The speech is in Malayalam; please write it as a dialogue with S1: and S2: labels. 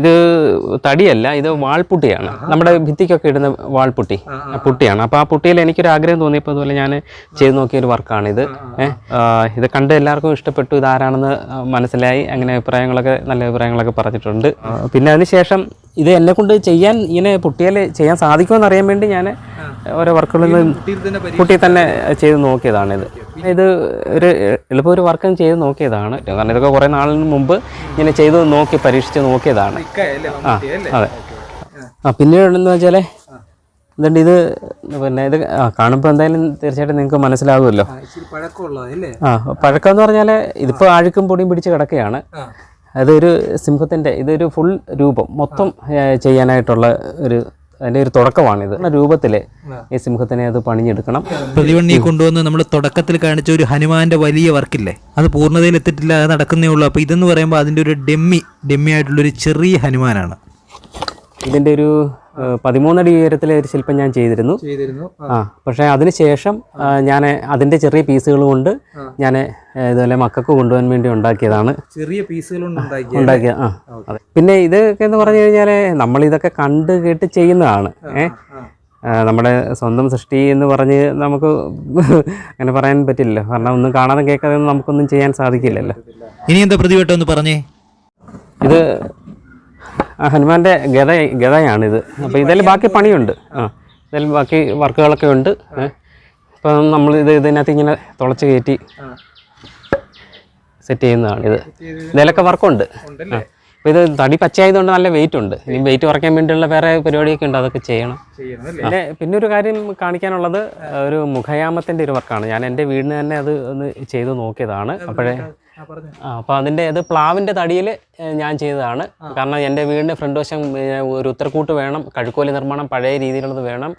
S1: ഇത് തടിയല്ല ഇത് വാൾപുട്ടിയാണ്. നമ്മുടെ ഭിത്തിക്കൊക്കെ ഇടുന്ന വാൾപുട്ടി പുട്ടിയാണ്. അപ്പോൾ ആ പുട്ടിയിൽ എനിക്കൊരു ആഗ്രഹം തോന്നിയപ്പോൾ അതുപോലെ ഞാൻ ചെയ്ത് നോക്കിയ ഒരു വർക്കാണ് ഇത് ഇത് കണ്ട് എല്ലാവർക്കും ഇഷ്ടപ്പെട്ടു ഇതാരാണെന്ന് മനസ്സിലായി അങ്ങനെ അഭിപ്രായങ്ങളൊക്കെ നല്ല അഭിപ്രായങ്ങളൊക്കെ പറഞ്ഞിട്ടുണ്ട്. പിന്നെ അതിനുശേഷം ഇത് എന്നെ കൊണ്ട് ചെയ്യാൻ ഇങ്ങനെ പുട്ടിയിൽ ചെയ്യാൻ സാധിക്കുമെന്ന് അറിയാൻ വേണ്ടി ഞാൻ ഓരോ വർക്കുകളിൽ
S2: നിന്ന്
S1: കുട്ടി തന്നെ ചെയ്ത് നോക്കിയതാണിത്. ഇത് ഒരു എളുപ്പം ഒരു വർക്കും ചെയ്ത് നോക്കിയതാണ്. കാരണം ഇതൊക്കെ കുറേ നാളിന് മുമ്പ് ഇങ്ങനെ ചെയ്ത് നോക്കി പരീക്ഷിച്ച് നോക്കിയതാണ്.
S2: ആ
S1: അതെ. ആ പിന്നീട് വെച്ചാൽ എന്തുണ്ട് ഇത് പിന്നെ ഇത് ആ കാണുമ്പോൾ എന്തായാലും തീർച്ചയായിട്ടും നിങ്ങൾക്ക് മനസ്സിലാകുമല്ലോ.
S2: ആ,
S1: പഴക്കം എന്ന് പറഞ്ഞാൽ ഇതിപ്പോൾ ആഴുക്കും പൊടിയും പിടിച്ച് കിടക്കുകയാണ്. അതൊരു സിംഹത്തിന്റെ ഇതൊരു ഫുൾ രൂപം. മൊത്തം ചെയ്യാനായിട്ടുള്ള ഒരു അതിന്റെ ഒരു തുടക്കമാണിത്. രൂപത്തിൽ ഈ സിംഹത്തിനെ അത് പണിഞ്ഞെടുക്കണം.
S3: പ്രതിവണ്ണി കൊണ്ടുവന്ന് നമ്മൾ തുടക്കത്തിൽ കാണിച്ച ഒരു ഹനുമാന്റെ വലിയ വർക്കില്ലേ? അത് പൂർണതയിൽ എത്തിയിട്ടില്ല അത് നടക്കുന്നേ ഉള്ളൂ. അപ്പോൾ ഇതെന്ന് പറയുമ്പോൾ അതിന്റെ ഒരു ഡെമ്മി ഡെമ്മി ആയിട്ടുള്ള ഒരു ചെറിയ ഹനുമാനാണ്.
S1: ഇതിന്റെ ഒരു പതിമൂന്നടി ഉയരത്തിലെ ഒരു ശില്പം ഞാൻ ചെയ്തിരുന്നു.
S2: ചെയ്തിരുന്നു. ആ,
S1: പക്ഷെ പക്ഷേ അതിന് ശേഷം ഞാൻ അതിന്റെ ചെറിയ പീസുകൾ കൊണ്ട് ഞാൻ ഇതുപോലെ മക്കൾക്ക് കൊണ്ടുപോകാൻ വേണ്ടി ഉണ്ടാക്കിയതാണ്.
S2: ചെറിയ പീസുകൾ ഉണ്ടാക്കിയത്. ഉണ്ടാക്കിയ
S1: ഉണ്ടാക്കിയ ആ. പിന്നെ ഇതൊക്കെ എന്ന് പറഞ്ഞു കഴിഞ്ഞാൽ നമ്മൾ ഇതൊക്കെ കണ്ട് കേട്ട് ചെയ്യുന്നതാണ്. ഏഹ് നമ്മുടെ സ്വന്തം സൃഷ്ടി എന്ന് പറഞ്ഞ് നമുക്ക് അങ്ങനെ പറയാൻ പറ്റില്ല കാരണം ഒന്നും കാണാതെ കേൾക്കാതെ നമുക്കൊന്നും ചെയ്യാൻ സാധിക്കില്ലല്ലോ.
S3: ഇനി എന്താ പ്രതിവട്ടം ഒന്ന് പറഞ്ഞേ?
S1: ഇത് ഹനുമാന്റെ ഗത ഗതയാണിത്. അപ്പോൾ ഇതിൽ ബാക്കി പണിയുണ്ട്. ആ ഇതിൽ ബാക്കി വർക്കുകളൊക്കെ ഉണ്ട്. ഇപ്പം നമ്മൾ ഇത് ഇതിനകത്ത് ഇങ്ങനെ തുളച്ച് കയറ്റി സെറ്റ് ചെയ്യുന്നതാണ് ഇത് ഇതിലൊക്കെ വർക്കുണ്ട്
S2: ഉണ്ടല്ലേ?
S1: അപ്പോൾ ഇത് തടി പച്ചയായതുകൊണ്ട് നല്ല വെയിറ്റ് ഉണ്ട്. ഇനി വെയിറ്റ് കുറയ്ക്കാൻ വേണ്ടിയുള്ള വേറെ പരിപാടിയൊക്കെ ഉണ്ട് അതൊക്കെ ചെയ്യണം. പിന്നെ പിന്നെ ഒരു കാര്യം കാണിക്കാനുള്ളത് ഒരു മുഖയാമത്തിന്റെ ഒരു വർക്കാണ്. ഞാൻ എന്റെ വീടിന് തന്നെ അത് ഒന്ന് ചെയ്ത് നോക്കിയതാണ്. അപ്പോഴേ
S2: ആ
S1: അപ്പോൾ അതിന്റെ അത് പ്ലാവിന്റെ തടിയിൽ ഞാൻ ചെയ്തതാണ്. കാരണം എന്റെ വീടിന്റെ ഫ്രണ്ട് വശം ഒരു ഉത്തരക്കൂട്ട് വേണം കഴുക്കോലി നിർമ്മാണം പഴയ രീതിയിലുള്ളത് വേണം.